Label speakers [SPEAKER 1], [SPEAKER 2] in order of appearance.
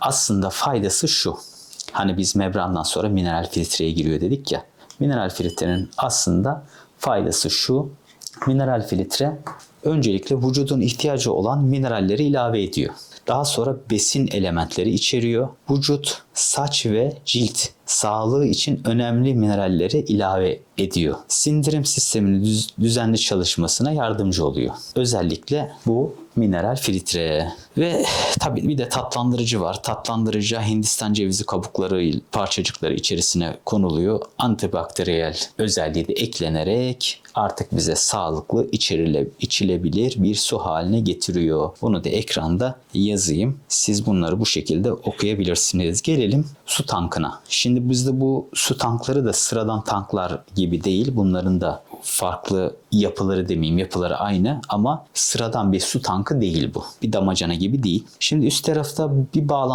[SPEAKER 1] aslında faydası şu. Hani biz membrandan sonra mineral filtreye giriyor dedik ya. Mineral filtrenin aslında faydası şu. Mineral filtre öncelikle vücudun ihtiyacı olan mineralleri ilave ediyor. Daha sonra besin elementleri içeriyor. Vücut, saç ve cilt sağlığı için önemli mineralleri ilave ediyor. Sindirim sisteminin düz- düzenli çalışmasına yardımcı oluyor. Özellikle bu mineral filtre. Ve tabii bir de tatlandırıcı var. Tatlandırıcı Hindistan cevizi kabukları parçacıkları içerisine konuluyor. Antibakteriyel özelliği de eklenerek artık bize sağlıklı içerile, içilebilir bir su haline getiriyor. Bunu da ekranda yazayım. Siz bunları bu şekilde okuyabilirsiniz. Gelelim su tankına. Şimdi bizde bu su tankları da sıradan tanklar gibi değil. Bunların da farklı yapıları demeyeyim yapıları aynı ama sıradan bir su tankı değil bu. Bir damacana gibi değil. Şimdi üst tarafta bir bağlantı